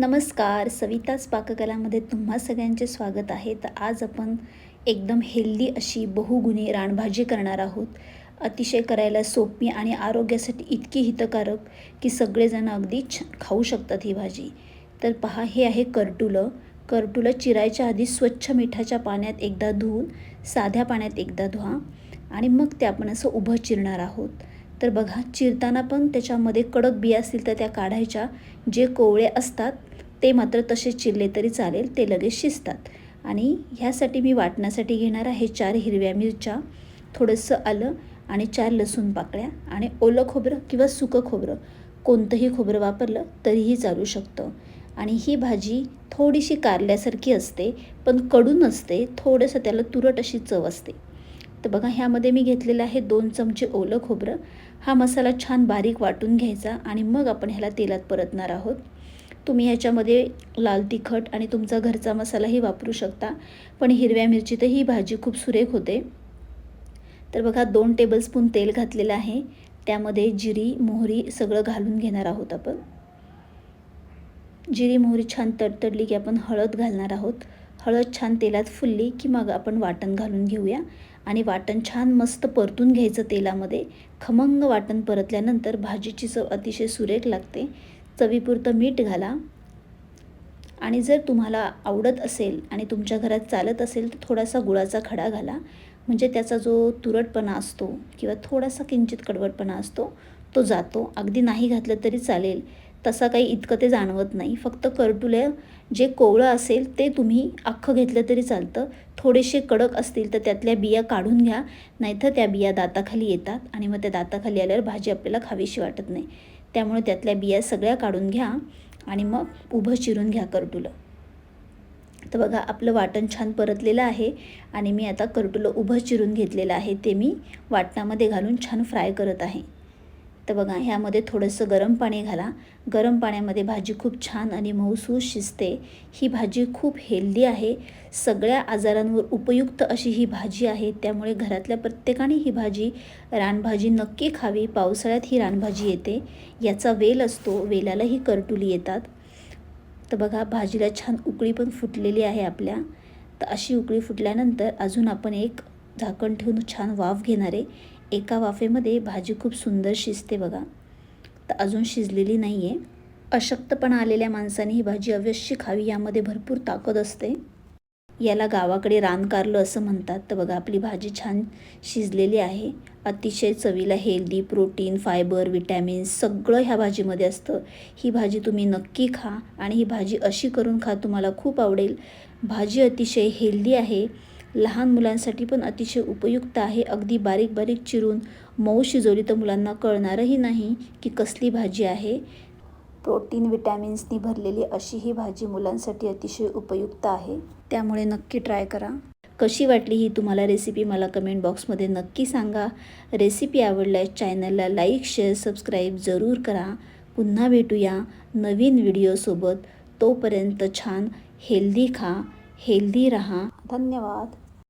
नमस्कार सविताच पाककलामध्ये तुम्हा सगळ्यांचे स्वागत आहे. तर आज आपण एकदम हेल्दी अशी बहुगुणी रानभाजी करणार आहोत. अतिशय करायला सोपी आणि आरोग्यासाठी इतकी हितकारक की सगळेजण अगदी छ खाऊ शकतात ही भाजी. तर पहा हे आहे करटुलं. करटुलं चिरायच्या आधी स्वच्छ मिठाच्या पाण्यात एकदा धुवून साध्या पाण्यात एकदा धुवा आणि मग ते आपण असं उभं चिरणार आहोत. तर बघा चिरताना पण त्याच्यामध्ये कडक बिया असतील तर त्या काढायच्या. जे कोवळे असतात ते मात्र तसे चिरले तरी चालेल ते लगेच शिजतात. आणि ह्यासाठी मी वाटण्यासाठी घेणार आहे चार हिरव्या मिरच्या थोडंसं आलं आणि चार लसूण पाकळ्या आणि ओलं खोबरं किंवा सुकं खोबरं. कोणतंही खोबरं वापरलं तरीही चालू शकतं. आणि ही भाजी थोडीशी कारल्यासारखी असते पण कडू नसते थोडंसं त्याला तुरट अशी चव असते. तर बघा ह्यामध्ये मी घेतलेलं आहे दोन चमचे ओलं खोबरं. हा मसाला छान बारीक वाटून घ्यायचा आणि मग आपण ह्याला तेलात परतणार आहोत. तुम्ही ह्याच्यामध्ये लाल तिखट आणि तुमचा घरचा मसालाही वापरू शकता पण हिरव्या मिरचीत ही भाजी खूप सुरेख होते. तर बघा दोन टेबलस्पून तेल घातलेलं आहे. त्यामध्ये जिरी मोहरी सगळं घालून घेणार आहोत आपण. जिरी मोहरी छान तडतडली की आपण हळद घालणार आहोत. हळद छान तेलात फुलली की मग आपण वाटण घालून घेऊया. आणि वाटण छान मस्त परतून घ्यायचं तेलामध्ये. खमंग वाटण परतल्यानंतर भाजीची चव अतिशय सुरेख लागते. चवीपुरतं मीठ घाला. आणि जर तुम्हाला आवडत असेल आणि तुमच्या घरात चालत असेल तर थोडासा गुळाचा खडा घाला. म्हणजे त्याचा जो तुरटपणा असतो किंवा थोडासा किंचित कडवटपणा असतो तो जातो. अगदी नाही घातलं तरी चालेल. तसा काही इतकं ते जाणवत नाही. फक्त करटुल्या जे कोवळं असेल ते तुम्ही अख्खं घेतलं तरी चालतं. थोडेसे कडक असतील तर त्यातल्या बिया काढून घ्या नाहीतर त्या बिया दाताखाली येतात आणि मग त्या दाताखाली आल्यावर भाजी आपल्याला खावीशी वाटत नाही. त्यामुळे त्यातल्या बिया सगळ्या काढून घ्या आणि मग उभं चिरून घ्या करटुलं. तर बघा आपलं वाटण छान परतलेलं आहे आणि मी आता करटुलं उभं चिरून घेतलेलं आहे. ते मी वाटणामध्ये घालून छान फ्राय करत आहे. तर बघा ह्यामध्ये थोडंसं गरम पाणी घाला. गरम पाण्यामध्ये भाजी खूप छान आणि मऊसूस शिजते. ही भाजी खूप हेल्दी आहे. सगळ्या आजारांवर उपयुक्त अशी ही भाजी आहे. त्यामुळे घरातल्या प्रत्येकाने ही भाजी रानभाजी नक्की खावी. पावसाळ्यात ही रानभाजी येते. याचा वेल असतो. वेलालाही करटुली येतात. तर बघा भाजीला छान उकळी पण फुटलेली आहे आपल्या. तर अशी उकळी फुटल्यानंतर अजून आपण एक झाकण ठेवून छान वाफ घेणारे एका वाफेमध्ये भाजी खूप सुंदर शिजते बघा. तर अजून शिजलेली नाही आहे अशक्तपणा आलेल्या माणसाने ही भाजी अवश्य खावी यामध्ये भरपूर ताकद असते. याला गावाकडे रानकारलं असं म्हणतात. तर बघा आपली भाजी छान शिजलेली आहे. अतिशय चवीला हेल्दी प्रोटीन फायबर विटॅमिन्स सगळं ह्या भाजीमध्ये असतं. ही भाजी तुम्ही नक्की खा आणि ही भाजी अशी करून खा तुम्हाला खूप आवडेल. भाजी अतिशय हेल्दी आहे. लहान मुलांसाठी पण अतिशय उपयुक्त आहे. अगदी बारीक बारीक चिरून मऊ शिजवली तर मुलांना कळणारही नाही की कसली भाजी आहे. प्रोटीन विटॅमिन्सनी भरलेली अशी ही भाजी मुलांसाठी अतिशय उपयुक्त आहे. त्यामुळे नक्की ट्राय करा. कशी वाटली ही तुम्हाला रेसिपी मला कमेंट बॉक्समध्ये नक्की सांगा. रेसिपी आवडल्यास चॅनलला लाईक शेअर सबस्क्राईब जरूर करा. पुन्हा भेटूया नवीन व्हिडिओसोबत. तोपर्यंत छान हेल्दी खा. हेल्दी रहा. धन्यवाद.